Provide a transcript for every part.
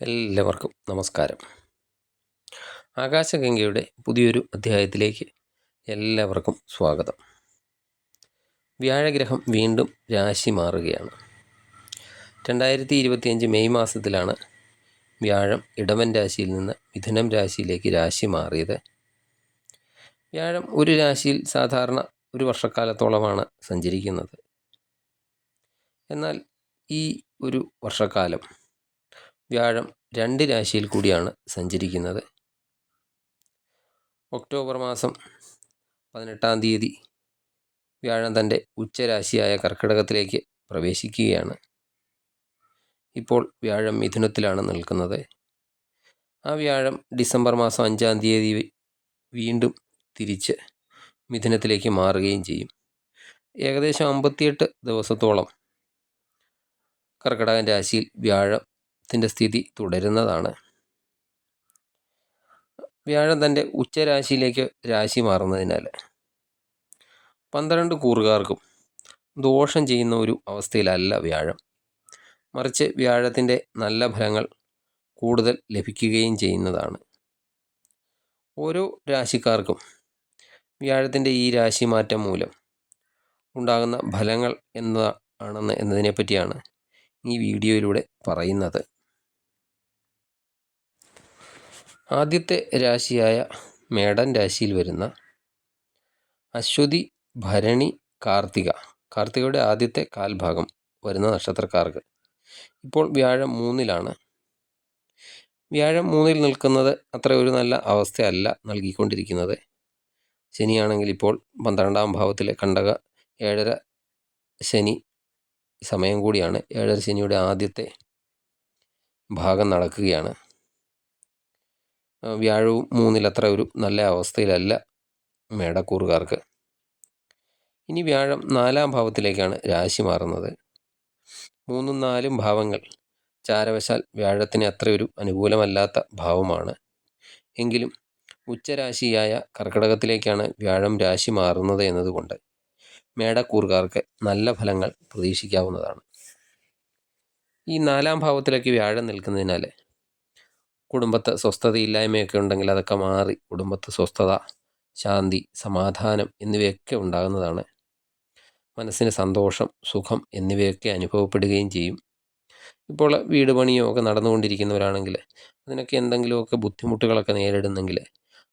എല്ലാവർക്കും നമസ്കാരം. ആകാശഗംഗയുടെ പുതിയൊരു അധ്യായത്തിലേക്ക് എല്ലാവർക്കും സ്വാഗതം. വ്യാഴഗ്രഹം വീണ്ടും രാശി മാറുകയാണ്. രണ്ടായിരത്തി ഇരുപത്തിയഞ്ച് മെയ് മാസത്തിലാണ് വ്യാഴം ഇടവൻ രാശിയിൽ നിന്ന് മിഥുനം രാശിയിലേക്ക് രാശി മാറിയത്. വ്യാഴം ഒരു രാശിയിൽ സാധാരണ ഒരു വർഷക്കാലത്തോളമാണ് സഞ്ചരിക്കുന്നത്. എന്നാൽ ഈ ഒരു വർഷക്കാലം വ്യാഴം രണ്ട് രാശിയിൽ കൂടിയാണ് സഞ്ചരിക്കുന്നത്. ഒക്ടോബർ മാസം പതിനെട്ടാം തീയതി വ്യാഴം തന്റെ ഉച്ചരാശിയായ കർക്കിടകത്തിലേക്ക് പ്രവേശിക്കുകയാണ്. ഇപ്പോൾ വ്യാഴം മിഥുനത്തിലാണ് നിൽക്കുന്നത്. ആ വ്യാഴം ഡിസംബർ മാസം അഞ്ചാം തീയതി വീണ്ടും തിരിച്ച് മിഥുനത്തിലേക്ക് മാറുകയും ചെയ്യും. ഏകദേശം അമ്പത്തിയെട്ട് ദിവസത്തോളം കർക്കിടകൻ രാശിയിൽ വ്യാഴം ത്തിന്റെ സ്ഥിതി തുടരുന്നതാണ്. വ്യാഴം തന്റെ ഉച്ചരാശിയിലേക്ക് രാശി മാറുന്നതിനാൽ പന്ത്രണ്ട് കൂറുകാർക്കും ദോഷം ചെയ്യുന്ന ഒരു അവസ്ഥയിലല്ല വ്യാഴം. മറിച്ച് വ്യാഴത്തിന്റെ നല്ല ഫലങ്ങൾ കൂടുതൽ ലഭിക്കുകയും ചെയ്യുന്നതാണ്. ഓരോ രാശിക്കാർക്കും വ്യാഴത്തിന്റെ ഈ രാശി മാറ്റം മൂലം ഉണ്ടാകുന്ന ഫലങ്ങൾ എന്താണെന്ന് എന്നതിനെപ്പറ്റിയാണ് ഈ വീഡിയോയിലൂടെ പറയുന്നത്. ആദ്യത്തെ രാശിയായ മേടൻ രാശിയിൽ വരുന്ന അശ്വതി ഭരണി കാർത്തിക. കാർത്തികയുടെ ആദ്യത്തെ കാൽഭാഗം വരുന്ന നക്ഷത്രക്കാർക്ക്. ഇപ്പോൾ വ്യാഴം മൂന്നിലാണ്. വ്യാഴം മൂന്നിൽ നിൽക്കുന്നത് അത്ര ഒരു നല്ല അവസ്ഥയല്ല നൽകിക്കൊണ്ടിരിക്കുന്നത്. ശനിയാണെങ്കിൽ ഇപ്പോൾ പന്ത്രണ്ടാം ഭാവത്തിലെ കണ്ടക ഏഴര ശനി സമയം കൂടിയാണ്. ഏഴര ശനിയുടെ ആദ്യത്തെ ഭാഗം നടക്കുകയാണ്. വ്യാഴവും മൂന്നിലത്ര ഒരു നല്ല അവസ്ഥയിലല്ല മേടക്കൂറുകാർക്ക്. ഇനി വ്യാഴം നാലാം ഭാവത്തിലേക്കാണ് രാശി മാറുന്നത്. മൂന്നും നാലും ഭാവങ്ങൾ ചാരവശാൽ വ്യാഴത്തിന് അത്രയൊരു അനുകൂലമല്ലാത്ത ഭാവമാണ്. എങ്കിലും ഉച്ചരാശിയായ കർക്കിടകത്തിലേക്കാണ് വ്യാഴം രാശി മാറുന്നത് എന്നതുകൊണ്ട് മേടക്കൂറുകാർക്ക് നല്ല ഫലങ്ങൾ പ്രതീക്ഷിക്കാവുന്നതാണ്. ഈ നാലാം ഭാവത്തിലേക്ക് വ്യാഴം നിൽക്കുന്നതിനാൽ കുടുംബത്തെ സ്വസ്ഥതയില്ലായ്മയൊക്കെ ഉണ്ടെങ്കിൽ അതൊക്കെ മാറി. കുടുംബത്തെ സ്വസ്ഥത ശാന്തി സമാധാനം എന്നിവയൊക്കെ ഉണ്ടാകുന്നതാണ്. മനസ്സിന് സന്തോഷം സുഖം എന്നിവയൊക്കെ അനുഭവപ്പെടുകയും ചെയ്യും. ഇപ്പോൾ വീട് പണിയോ ഒക്കെ നടന്നുകൊണ്ടിരിക്കുന്നവരാണെങ്കിൽ അതിനൊക്കെ എന്തെങ്കിലുമൊക്കെ ബുദ്ധിമുട്ടുകളൊക്കെ നേരിടുന്നെങ്കിൽ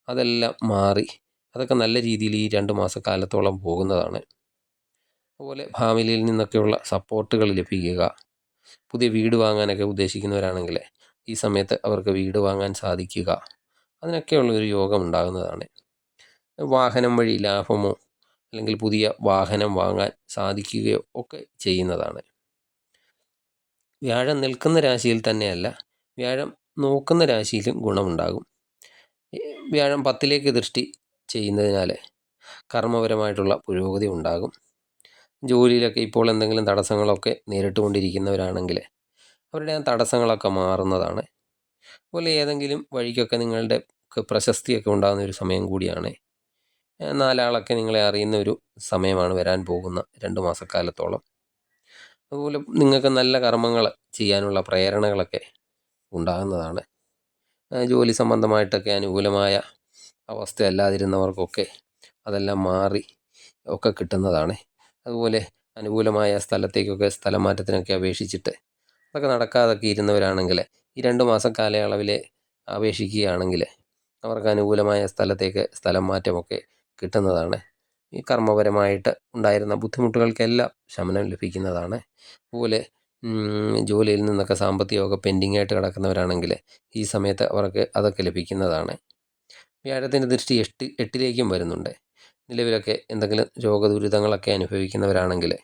അതെല്ലാം മാറി അതൊക്കെ നല്ല രീതിയിൽ ഈ രണ്ട് മാസക്കാലത്തോളം പോകുന്നതാണ്. അതുപോലെ ഫാമിലിയിൽ നിന്നൊക്കെയുള്ള സപ്പോർട്ടുകൾ ലഭിക്കുക. പുതിയ വീട് വാങ്ങാനൊക്കെ ഉദ്ദേശിക്കുന്നവരാണെങ്കിൽ ഈ സമയത്ത് അവർക്ക് വീട് വാങ്ങാൻ സാധിക്കുക. അതിനൊക്കെയുള്ള ഒരു യോഗം ഉണ്ടാകുന്നതാണ്. വാഹനം വഴി ലാഭമോ അല്ലെങ്കിൽ പുതിയ വാഹനം വാങ്ങാൻ സാധിക്കുകയോ ഒക്കെ ചെയ്യുന്നതാണ്. വ്യാഴം നിൽക്കുന്ന രാശിയിൽ തന്നെയല്ല വ്യാഴം നോക്കുന്ന രാശിയിലും ഗുണമുണ്ടാകും. വ്യാഴം പത്തിലേക്ക് ദൃഷ്ടി ചെയ്യുന്നതിനാൽ കർമ്മപരമായിട്ടുള്ള പുരോഗതി ഉണ്ടാകും. ജോലിയിലൊക്കെ ഇപ്പോൾ എന്തെങ്കിലും തടസ്സങ്ങളൊക്കെ നേരിട്ടുകൊണ്ടിരിക്കുന്നവരാണെങ്കിൽ അവരുടെ ആ തടസ്സങ്ങളൊക്കെ മാറുന്നതാണ്. അതുപോലെ ഏതെങ്കിലും വഴിക്കൊക്കെ നിങ്ങളുടെ പ്രശസ്തിയൊക്കെ ഉണ്ടാകുന്ന ഒരു സമയം കൂടിയാണ്. നാലാളൊക്കെ നിങ്ങളെ അറിയുന്ന ഒരു സമയമാണ് വരാൻ പോകുന്ന രണ്ട് മാസക്കാലത്തോളം. അതുപോലെ നിങ്ങൾക്ക് നല്ല കർമ്മങ്ങൾ ചെയ്യാനുള്ള പ്രേരണകളൊക്കെ ഉണ്ടാകുന്നതാണ്. ജോലി സംബന്ധമായിട്ടൊക്കെ അനുകൂലമായ അവസ്ഥ അല്ലാതിരുന്നവർക്കൊക്കെ അതെല്ലാം മാറി ഒക്കെ കിട്ടുന്നതാണ്. അതുപോലെ അനുകൂലമായ സ്ഥലത്തേക്കൊക്കെ സ്ഥലമാറ്റത്തിനൊക്കെ അപേക്ഷിച്ചിട്ട് അതൊക്കെ നടക്കാതൊക്കെ ഇരുന്നവരാണെങ്കിൽ ഈ രണ്ട് മാസം കാലയളവിൽ അപേക്ഷിക്കുകയാണെങ്കിൽ അവർക്ക് അനുകൂലമായ സ്ഥലത്തേക്ക് സ്ഥലം മാറ്റമൊക്കെ കിട്ടുന്നതാണ്. ഈ കർമ്മപരമായിട്ട് ഉണ്ടായിരുന്ന ബുദ്ധിമുട്ടുകൾക്കെല്ലാം ശമനം ലഭിക്കുന്നതാണ്. അതുപോലെ ജോലിയിൽ നിന്നൊക്കെ സാമ്പത്തികമൊക്കെ പെൻഡിങ് ആയിട്ട് കിടക്കുന്നവരാണെങ്കിൽ ഈ സമയത്ത് അവർക്ക് അതൊക്കെ ലഭിക്കുന്നതാണ്. വ്യാഴത്തിന്റെ ദൃഷ്ടി എട്ട് എട്ടിലേക്കും വരുന്നുണ്ട്. നിലവിലൊക്കെ എന്തെങ്കിലും രോഗദുരിതങ്ങളൊക്കെ അനുഭവിക്കുന്നവരാണെങ്കിൽ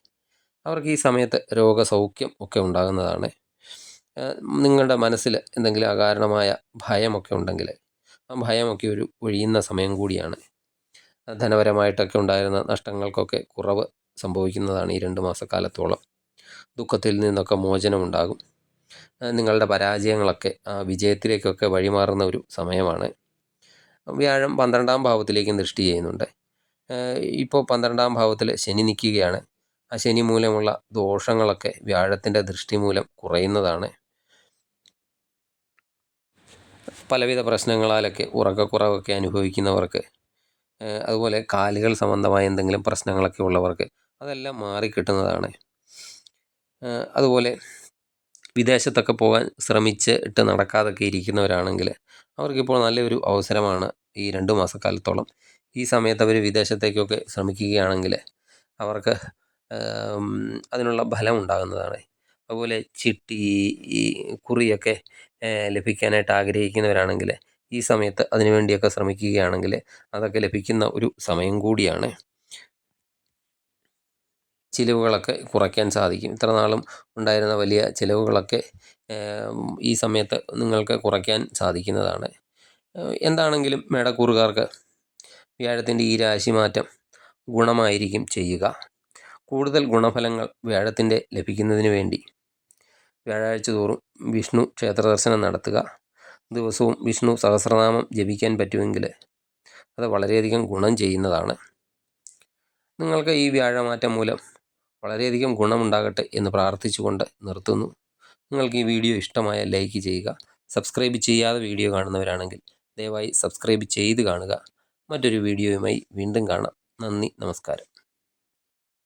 അവർക്ക് ഈ സമയത്ത് രോഗസൗഖ്യം ഒക്കെ ഉണ്ടാകുന്നതാണ്. നിങ്ങളുടെ മനസ്സിൽ എന്തെങ്കിലും അകാരണമായ ഭയമൊക്കെ ഉണ്ടെങ്കിൽ ആ ഭയമൊക്കെ ഒരു ഒഴിയുന്ന സമയം കൂടിയാണ്. ധനപരമായിട്ടൊക്കെ ഉണ്ടായിരുന്ന നഷ്ടങ്ങൾക്കൊക്കെ കുറവ് സംഭവിക്കുന്നതാണ് ഈ രണ്ട് മാസക്കാലത്തോളം. ദുഃഖത്തിൽ നിന്നൊക്കെ മോചനമുണ്ടാകും. നിങ്ങളുടെ പരാജയങ്ങളൊക്കെ ആ വിജയത്തിലേക്കൊക്കെ വഴിമാറുന്ന ഒരു സമയമാണ്. വ്യാഴം പന്ത്രണ്ടാം ഭാവത്തിലേക്കും ദൃഷ്ടി ചെയ്യുന്നുണ്ട്. ഇപ്പോൾ പന്ത്രണ്ടാം ഭാവത്തിൽ ശനി നിൽക്കുകയാണ്. ആ ശനി മൂലമുള്ള ദോഷങ്ങളൊക്കെ വ്യാഴത്തിന്റെ ദൃഷ്ടി മൂലം കുറയുന്നതാണ്. പലവിധ പ്രശ്നങ്ങളാലൊക്കെ ഉറക്കക്കുറവൊക്കെ അനുഭവിക്കുന്നവർക്ക് അതുപോലെ കാലുകൾ സംബന്ധമായ എന്തെങ്കിലും പ്രശ്നങ്ങളൊക്കെ ഉള്ളവർക്ക് അതെല്ലാം മാറിക്കിട്ടുന്നതാണ്. കിട്ടുന്നതാണ് അതുപോലെ വിദേശത്തൊക്കെ പോകാൻ ശ്രമിച്ചിട്ട് നടക്കാതൊക്കെ ഇരിക്കുന്നവരാണെങ്കിൽ അവർക്കിപ്പോൾ നല്ലൊരു അവസരമാണ് ഈ രണ്ട് മാസക്കാലത്തോളം ഈ സമയത്ത് അവർ വിദേശത്തേക്കൊക്കെ ശ്രമിക്കുകയാണെങ്കിൽ അവർക്ക് അതിനുള്ള ഫലം ഉണ്ടാകുന്നതാണ് അതുപോലെ ചിട്ടി ഈ കുറിയൊക്കെ ലഭിക്കാനായിട്ട് ആഗ്രഹിക്കുന്നവരാണെങ്കിൽ ഈ സമയത്ത് അതിനുവേണ്ടിയൊക്കെ ശ്രമിക്കുകയാണെങ്കിൽ അതൊക്കെ ലഭിക്കുന്ന ഒരു സമയം കൂടിയാണ്. ചിലവുകളൊക്കെ കുറയ്ക്കാൻ സാധിക്കും. ഇത്ര നാളും ഉണ്ടായിരുന്ന വലിയ ചിലവുകളൊക്കെ ഈ സമയത്ത് നിങ്ങൾക്ക് കുറയ്ക്കാൻ സാധിക്കുന്നതാണ്. എന്താണെങ്കിലും മേടക്കൂറുകാർക്ക് വ്യാഴത്തിന്റെ ഈ രാശിമാറ്റം ഗുണമായിരിക്കും ചെയ്യുക. കൂടുതൽ ഗുണഫലങ്ങൾ വ്യാഴത്തിന്റെ ലഭിക്കുന്നതിന് വേണ്ടി വ്യാഴാഴ്ച തോറും വിഷ്ണു ക്ഷേത്ര ദർശനം നടത്തുക. ദിവസവും വിഷ്ണു സഹസ്രനാമം ജപിക്കാൻ പറ്റുമെങ്കിൽ അത് വളരെയധികം ഗുണം ചെയ്യുന്നതാണ്. നിങ്ങൾക്ക് ഈ വ്യാഴമാറ്റം മൂലം വളരെയധികം ഗുണമുണ്ടാകട്ടെ എന്ന് പ്രാർത്ഥിച്ചുകൊണ്ട് നിർത്തുന്നു. നിങ്ങൾക്ക് ഈ വീഡിയോ ഇഷ്ടമായ ലൈക്ക് ചെയ്യുക. സബ്സ്ക്രൈബ് ചെയ്യാതെ വീഡിയോ കാണുന്നവരാണെങ്കിൽ ദയവായി സബ്സ്ക്രൈബ് ചെയ്ത് കാണുക. മറ്റൊരു വീഡിയോയുമായി വീണ്ടും കാണാം. നന്ദി നമസ്കാരം.